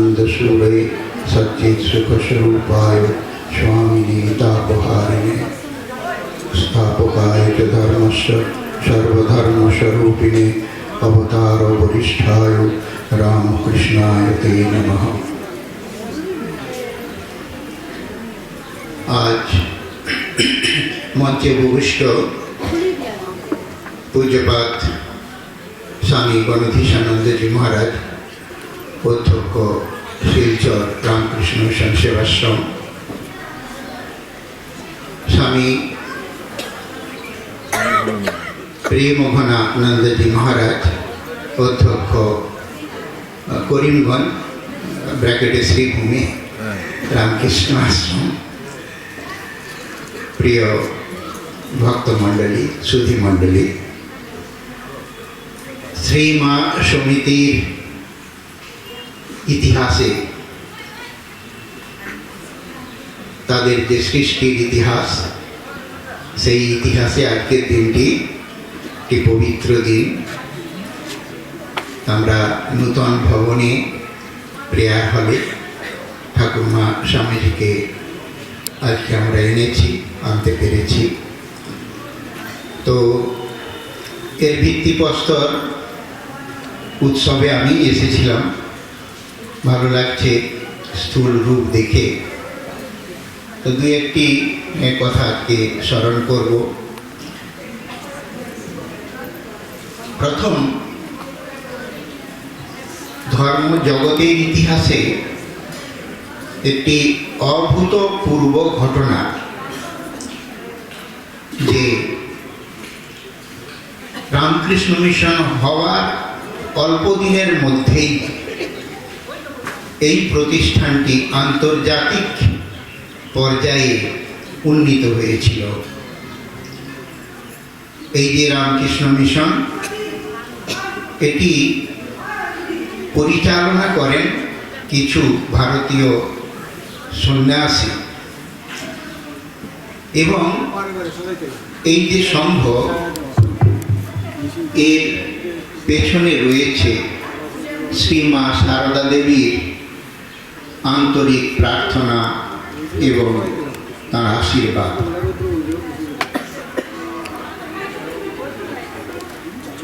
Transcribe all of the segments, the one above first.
आनंद स्वरूप सचित सुख स्वरूपाय स्वामी गीता स्वामिनीतापहारिणे स्थापकाय च धर्मस्य अवतार वरिष्ठाय रामकृष्णाय ते नम। आज मध्य मध्यभूष्ट पूज्यपात स्वामी गणधीशानंद जी महाराज অধ্যক্ষ শিলচর রামকৃষ্ণ মিশন সেবাশ্রম। স্বামী প্রিয়মোহনানন্দজি মহারাজ অধ্যক্ষ করিমগঞ্জ ব্র্যাকেটে শ্রীভূমি রামকৃষ্ণ আশ্রম। প্রিয় ভক্তমণ্ডলী সুধী মণ্ডলী শ্রীমা সমিতির ইতিহাসে। তাদের যে সৃষ্টির ইতিহাস, সেই ইতিহাসে আজকের দিনটি একটি পবিত্র দিন। আমরা নূতন ভবনে প্রেয়ার হলে ঠাকুরমা স্বামীজিকে আজকে আমরা এনেছি, আনতে পেরেছি। তো এর ভিত্তিপ্রস্তর উৎসবে আমি এসেছিলাম। ভালো লাগছে স্থূল রূপ দেখে। তো দু একটি কথা আজকে স্মরণ করব। প্রথম, ধর্ম জগতের ইতিহাসে একটি অভূতপূর্ব ঘটনা যে রামকৃষ্ণ মিশন হওয়ার অল্প দিনের মধ্যেই এই প্রতিষ্ঠানটি আন্তর্জাতিক পর্যায়ে উন্নীত হয়েছিল। এই যে রামকৃষ্ণ মিশন, এটি পরিচালনা করেন কিছু ভারতীয় সন্ন্যাসী। এবং এই যে সংঘ এর পেছনে রয়েছে শ্রীমা সারদা দেবীর আন্তরিক প্রার্থনা এবং তার আশীর্বাদ।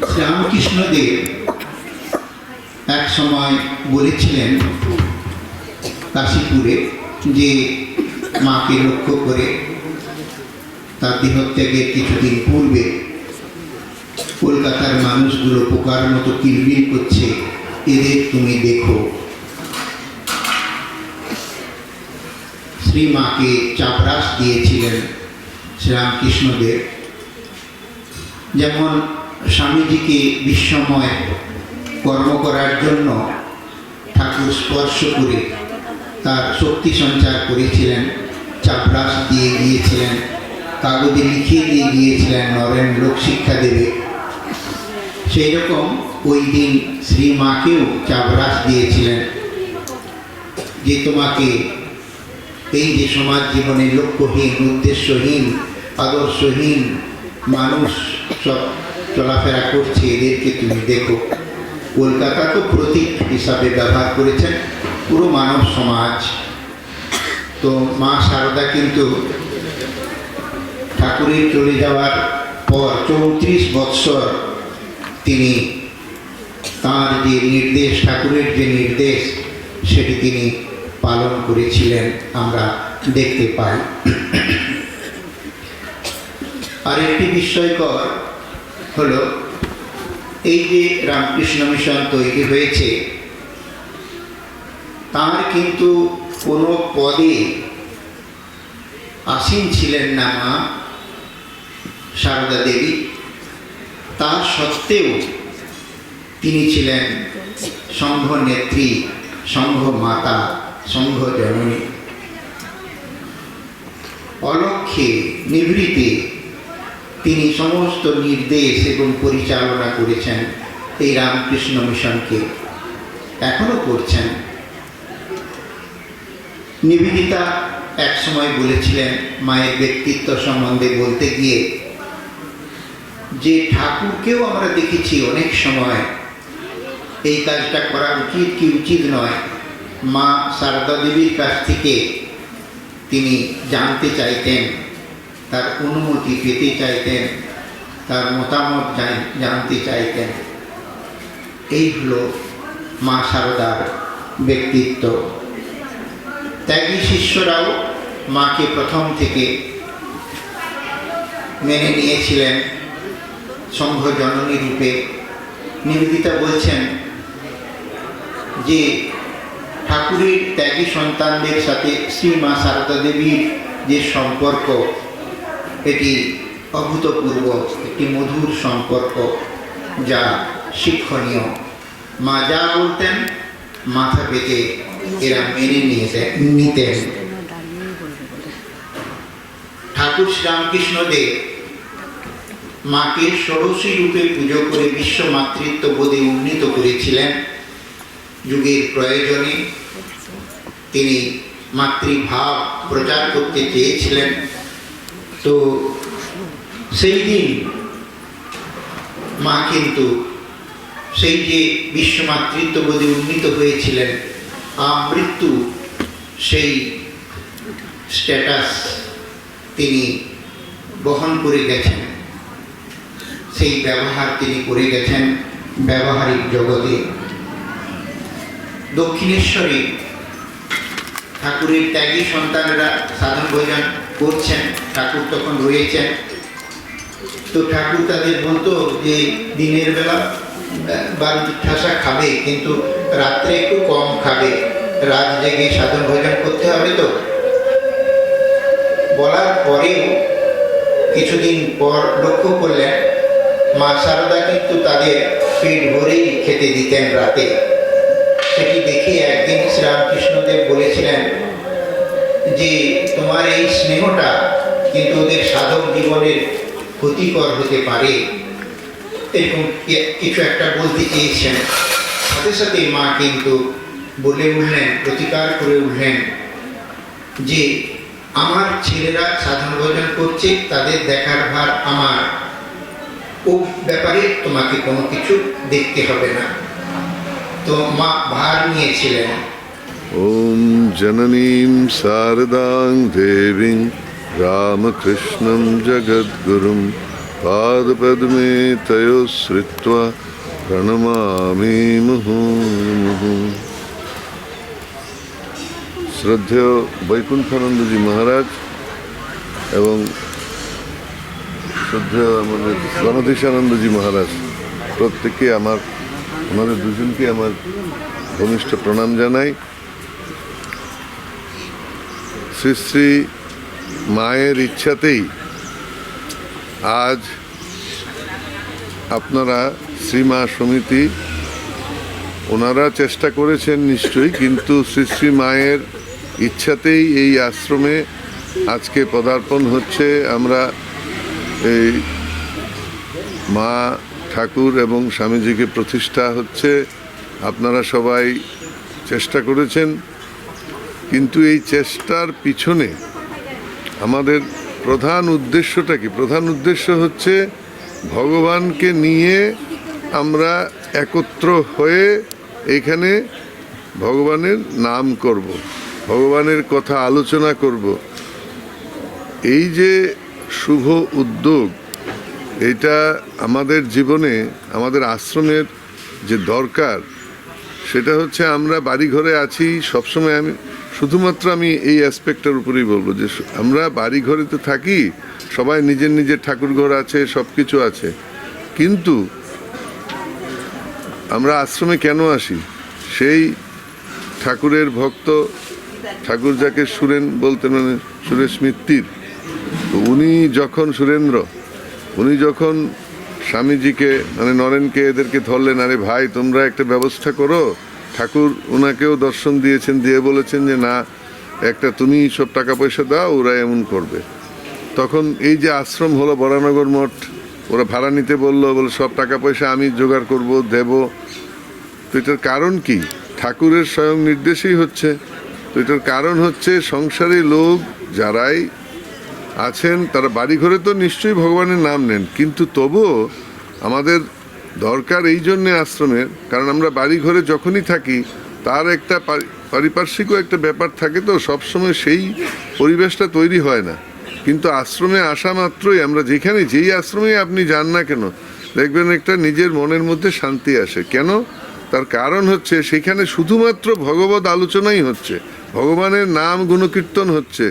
শ্রীরামকৃষ্ণদেব এক সময় বলেছিলেন কাশীপুরে যে মাকে লক্ষ্য করে তার দেহত্যাগের কিছুদিন পূর্বে কলকাতার মানুষগুলো পোকার মতো কিলবিল করছে, এদের তুমি দেখো। শ্রীমাকে চাপরাস দিয়েছিলেন শ্রীরামকৃষ্ণদেব। যেমন স্বামীজিকে বিশ্বময় কর্ম করার জন্য ঠাকুর স্পর্শ করে তার শক্তি সঞ্চার করেছিলেন, চাপরাস দিয়ে গিয়েছিলেন, কাগজে লিখিয়ে দিয়ে গিয়েছিলেন নরেন লোকশিক্ষা দেবে। সেই রকম ওই দিন শ্রীমাকেও চাপরাস দিয়েছিলেন যে তোমাকে এই যে সমাজ জীবনে লক্ষ্যহীন, উদ্দেশ্যহীন, আদর্শহীন মানুষ সব চলাফেরা করছে, এদেরকে তুমি দেখো। কলকাতা তো প্রতীক হিসাবে ব্যবহার করেছেন পুরো মানব সমাজ। তো মা সারদা কিন্তু ঠাকুরের চলে যাওয়ার পর চৌত্রিশ বৎসর তিনি তার যে নির্দেশ, ঠাকুরের যে নির্দেশ, সেটি তিনি পালন করেছিলেন, আমরা দেখতে পাই। আরেকটি বিস্ময়কর হলো, এই যে রামকৃষ্ণ মিশন তৈরি হয়েছে, তার কিন্তু কোনো পদে আসীন ছিলেন না মা সারদা দেবী। তা সত্ত্বেও তিনি ছিলেন সংঘ নেত্রী সংঘ মাতা সংঘ জননী অলক্ষে নিভৃতে তিনি সমস্ত নির্দেশ এবং পরিচালনা করেছেন এই রামকৃষ্ণ মিশনকে। এখনও করছেন। নিবেদিতা এক সময় বলেছিলেন মায়ের ব্যক্তিত্ব সম্বন্ধে বলতে গিয়ে, যে ঠাকুরকেও আমরা দেখেছি অনেক সময়, এই কাজটা করা উচিত কি উচিত নয়। মা সারদা দেবীর কাছ থেকে তিনি জানতে চাইতেন, তার অনুমতি পেতে চাইতেন, তার মতামত জানতে চাইতেন। এই হলো মা সারদার ব্যক্তিত্ব। ত্যাগী শিষ্যরাও মাকে প্রথম থেকে মেনে নিয়েছিলেন। সংঘ জননী রূপে নিবেদিতা বলছেন যে ঠাকুরের ত্যাগী সন্তানদের সাথে শ্রী মা সারদা দেবীর যে সম্পর্ক, এটি অভূতপূর্ব একটি মধুর সম্পর্ক যা শিক্ষণীয়। মা যা বলতেন, মাথা পেতে এরা মেনে নিয়েছেন নিতেন। ঠাকুর শ্রীরামকৃষ্ণ দেব মাকে ষোড়শী রূপে পুজো করে বিশ্ব মাতৃত্ব বোধে উন্নীত করেছিলেন। যুগের প্রয়োজনে তিনি মাতৃভাব প্রচার করতে চেয়েছিলেন। তো সেই দিন মা কিন্তু সেই যে বিশ্ব মাতৃত্ব বোধে উন্নীত হয়েছিলেন আমৃত্যু সেই স্ট্যাটাস তিনি বহন করে গেছেন। সেই ব্যবহার তিনি করে গেছেন ব্যবহারিক জগতে। দক্ষিণেশ্বরে ঠাকুরের ত্যাগী সন্তানরা সাধন ভোজন করছেন, ঠাকুর তখন রয়েছেন। তো ঠাকুর তাদের বলতো যে দিনের বেলা বারুটি ঠাসা খাবে, কিন্তু রাত্রে একটু কম খাবে। রাত জেগে সাধন ভোজন করতে হবে তো। বলার পরেও কিছুদিন পর লক্ষ্য করলেন, মা সারদা কিন্তু তাদের পেট ভরেই খেতে দিতেন রাতে। সেটি দেখে একদিন শ্রীরামকৃষ্ণদেব বলেছিলেন যে, তোমার এই স্নেহটা কিন্তু ওদের সাধক জীবনের ক্ষতিকর হতে পারে। এরকম কিছু একটা বলতে চেয়েছেন। সাথে সাথে মা কিন্তু বলে উঠলেন, প্রতিকার করে উঠলেন যে, আমার ছেলেরা সাধন ভোজন করছে, তাদের দেখার ভার আমার। ও ব্যাপারে তোমাকে কোনো কিছু দেখতে হবে না। ওম জননীম শারদাং দেবীং রামকৃষ্ণম জগদ্গুরুম পাদপদ্মে তয়োশ্রিত্বা প্রণমামি মুহু। শ্রদ্ধেয় বৈকুণ্ঠানন্দজি মহারাজ এবং শ্রদ্ধেয় আমাদের গণধীশানন্দজি মহারাজ, প্রত্যেকে আমার আমাদের দুজনকে আমার ঘনিষ্ঠ প্রণাম জানাই। শ্রী শ্রী মায়ের ইচ্ছাতেই আজ আপনারা শ্রীমা সমিতি, ওনারা চেষ্টা করেছেন নিশ্চয়ই, কিন্তু শ্রী শ্রী মায়ের ইচ্ছাতেই এই আশ্রমে আজকে পদার্পণ হচ্ছে। আমরা এই মা ঠাকুর এবং স্বামীজিকে প্রতিষ্ঠা হচ্ছে, আপনারা সবাই চেষ্টা করেছেন, কিন্তু এই চেষ্টার পিছনে আমাদের প্রধান উদ্দেশ্যটা কি? প্রধান উদ্দেশ্য হচ্ছে ভগবানকে নিয়ে আমরা একত্র হয়ে এখানে ভগবানের নাম করব, ভগবানের কথা আলোচনা করব। এই যে শুভ উদ্যোগ এটা আমাদের জীবনে, আমাদের আশ্রমের যে দরকার, সেটা হচ্ছে আমরা বাড়ি ঘরে আছি, সবসময় আমি, শুধুমাত্র আমি এই অ্যাসপেক্টের উপরেই বলব যে আমরা বাড়ি ঘরে তো থাকি, সবাই নিজের নিজের ঠাকুর ঘর আছে সব কিছু আছে। কিন্তু আমরা আশ্রমে কেন আসি? সেই ঠাকুরের ভক্ত, ঠাকুর যাকে সুরেন বলতেন মানে সুরেশ মিত্তির উনি যখন সুরেন্দ্র উনি যখন স্বামীজিকে মানে নরেনকে এদেরকে ধরলেন, আরে ভাই, তোমরা একটা ব্যবস্থা করো। ঠাকুর ওনাকেও দর্শন দিয়েছেন, দিয়ে বলেছেন যে, না, একটা তুমি সব টাকা পয়সা দাও, ওরা এমন করবে। তখন এই যে আশ্রম হলো বরানগর মঠ, ওরা ভাড়া নিতে বলল বলে সব টাকা পয়সা আমি জোগাড় করব, দেব। তো এটার কারণ কি? ঠাকুরের স্বয়ং নির্দেশেই হচ্ছে। তো এটার কারণ হচ্ছে সংসারী লোক যারাই আছেন, তারা বাড়ি ঘরে তো নিশ্চয়ই ভগবানের নাম নেন, কিন্তু তবুও আমাদের দরকার এই জন্যে আশ্রমের কারণ আমরা বাড়ি ঘরে যখনই থাকি, তার একটা পারিপার্শ্বিকও একটা ব্যাপার থাকে তো, সবসময় সেই পরিবেশটা তৈরি হয় না। কিন্তু আশ্রমে আসা মাত্রই আমরা যেখানে যেই আশ্রমে আপনি যান না কেন, দেখবেন একটা নিজের মনের মধ্যে শান্তি আসে। কেন? তার কারণ হচ্ছে সেখানে শুধুমাত্র ভগবত আলোচনাই হচ্ছে, ভগবানের নাম গুণকীর্তন হচ্ছে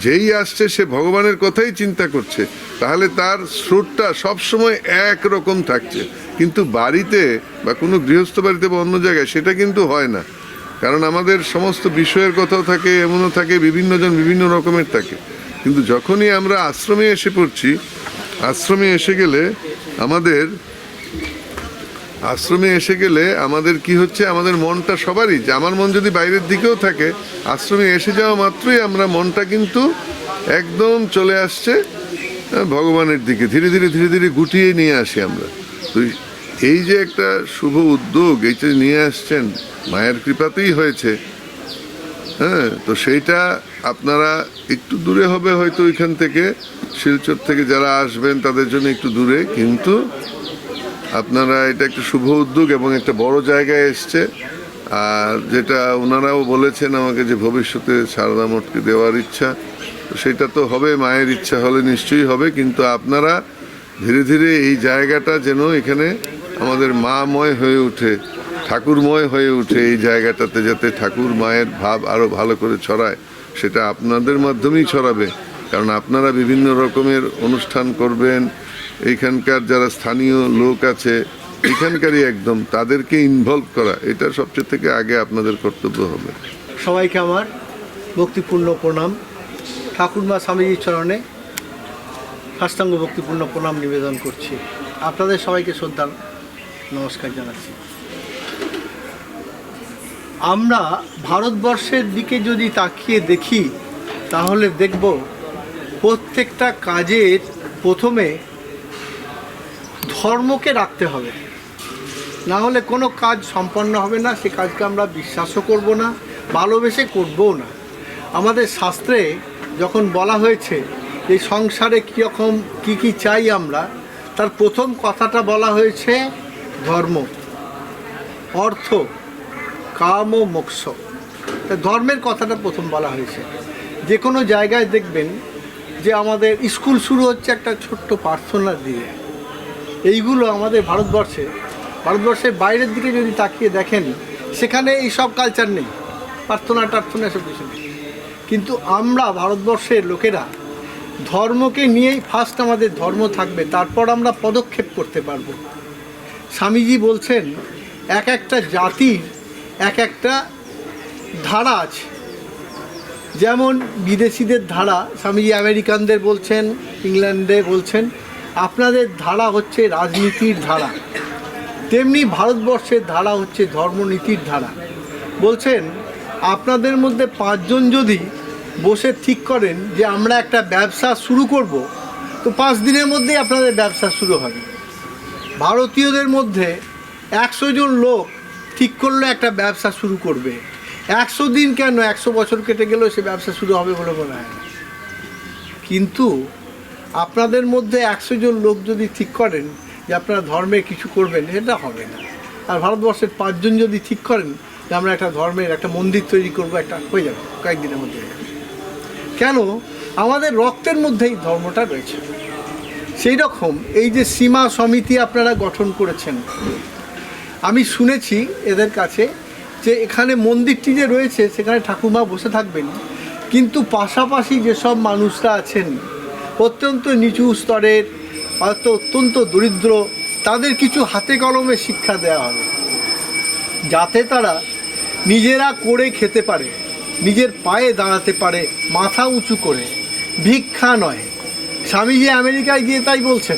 যেই আসছে, সে ভগবানের কথাই চিন্তা করছে। তাহলে তার স্রোতটা সবসময় এক রকম থাকছে। কিন্তু বাড়িতে বা কোনো গৃহস্থ বাড়িতে বা অন্য জায়গায় সেটা কিন্তু হয় না। কারণ আমাদের সমস্ত বিষয়ের কথাও থাকে, এমনও থাকে, বিভিন্ন জন বিভিন্ন রকমের থাকে। কিন্তু যখনই আমরা আশ্রমে এসে পড়ছি, আশ্রমে এসে গেলে আমাদের আশ্রমে এসে গেলে আমাদের কি হচ্ছে? আমাদের মনটা সবারই যে আমার মন যদি বাইরের দিকেও থাকে, আশ্রমে এসে যাওয়া মাত্রই আমরা মনটা কিন্তু একদম চলে আসছে ভগবানের দিকে। ধীরে ধীরে ধীরে ধীরে গুটিয়ে নিয়ে আসি আমরা। তো এই যে একটা শুভ উদ্যোগ এইটা নিয়ে আসছেন, মায়ের কৃপাতেই হয়েছে। হ্যাঁ তো সেইটা আপনারা একটু দূরে হবে হয়তো ওইখান থেকে। শিলচর থেকে যারা আসবেন তাদের জন্য একটু দূরে। কিন্তু আপনারা এটা একটা শুভ উদ্যোগ এবং একটা বড় জায়গায় এসছে। আর যেটা ওনারাও বলেছেন আমাকে যে ভবিষ্যতে সারদা মঠকে দেওয়ার ইচ্ছা সেটা তো হবে, মায়ের ইচ্ছা হলে নিশ্চয়ই হবে, কিন্তু আপনারা ধীরে ধীরে এই জায়গাটা যেন এখানে আমাদের মাময় হয়ে ওঠে ঠাকুরময় হয়ে ওঠে এই জায়গাটাতে যাতে ঠাকুর মায়ের ভাব আরও ভালো করে ছড়ায়, সেটা আপনাদের মাধ্যমেই ছড়াবে। কারণ আপনারা বিভিন্ন রকমের অনুষ্ঠান করবেন এইখানকার যারা স্থানীয় লোক আছে, এখানকারই একদম তাদেরকে ইনভলভ করা, এটা সবচেয়ে থেকে আগে আপনাদের কর্তব্য হবে। সবাইকে আমার ভক্তিপূর্ণ প্রণাম। ঠাকুরমা স্বামীজির চরণে সাষ্টাঙ্গ ভক্তিপূর্ণ প্রণাম নিবেদন করছি। আপনাদের সবাইকে শ্রদ্ধা, নমস্কার জানাচ্ছি। আমরা ভারতবর্ষের দিকে যদি তাকিয়ে দেখি, তাহলে দেখব প্রত্যেকটা কাজের প্রথমে ধর্মকে রাখতে হবে। না হলে কোনো কাজ সম্পন্ন হবে না, সে কাজকে আমরা বিশ্বাসও করব না, ভালোবেসে করবও না। আমাদের শাস্ত্রে যখন বলা হয়েছে যে সংসারে কীরকম কী কী চাই আমরা, তার প্রথম কথাটা বলা হয়েছে ধর্ম। অর্থ, কাম ও মোক্ষ। ধর্মের কথাটা প্রথম বলা হয়েছে। যে কোনো জায়গায় দেখবেন যে আমাদের স্কুল শুরু হচ্ছে একটা ছোট্ট প্রার্থনা দিয়ে। এইগুলো আমাদের ভারতবর্ষে, ভারতবর্ষের বাইরের দিকে যদি তাকিয়ে দেখেন, সেখানে এই সব কালচার নেই। প্রার্থনা টার্থনা এসব কিছু নেই। কিন্তু আমরা ভারতবর্ষের লোকেরা ধর্মকে নিয়েই ফার্স্ট আমাদের ধর্ম থাকবে, তারপর আমরা পদক্ষেপ করতে পারব। স্বামীজি বলছেন, এক একটা জাতির এক একটা ধারা আছে। যেমন বিদেশিদের ধারা, স্বামীজি আমেরিকানদের বলছেন, ইংল্যান্ডে বলছেন আপনাদের ধারা হচ্ছে রাজনীতির ধারা। তেমনি ভারতবর্ষের ধারা হচ্ছে ধর্মনীতির ধারা। বলছেন, আপনাদের মধ্যে পাঁচজন যদি বসে ঠিক করেন যে আমরা একটা ব্যবসা শুরু করব, তো পাঁচ দিনের মধ্যেই আপনাদের ব্যবসা শুরু হবে। ভারতীয়দের মধ্যে একশো জন লোক ঠিক করল একটা ব্যবসা শুরু করবে। একশো দিন কেন একশো বছর কেটে গেলেও সে ব্যবসা শুরু হবে বলে মনে হয় কিন্তু আপনাদের মধ্যে একশো জন লোক যদি ঠিক করেন যে আপনারা ধর্মে কিছু করবেন, এটা হবে না। আর ভারতবর্ষের পাঁচজন যদি ঠিক করেন, যে আমরা একটা ধর্মের একটা মন্দির তৈরি করব, একটা হয়ে যাবে কয়েকদিনের মধ্যে। কেন? আমাদের রক্তের মধ্যেই ধর্মটা রয়েছে। সেই রকম এই যে সীমা সমিতি আপনারা গঠন করেছেন, আমি শুনেছি এদের কাছে যে এখানে মন্দিরটি যে রয়েছে, সেখানে ঠাকুমা বসে থাকবেন। কিন্তু পাশাপাশি যেসব মানুষরা আছেন অত্যন্ত নিচু স্তরের হয়তো অত্যন্ত দরিদ্র, তাদের কিছু হাতে কলমে শিক্ষা দেওয়া হবে। যাতে তারা নিজেরা করে খেতে পারে, নিজের পায়ে দাঁড়াতে পারে, মাথা উঁচু করে। ভিক্ষা নয়। স্বামীজি আমেরিকায় গিয়ে তাই বলছেন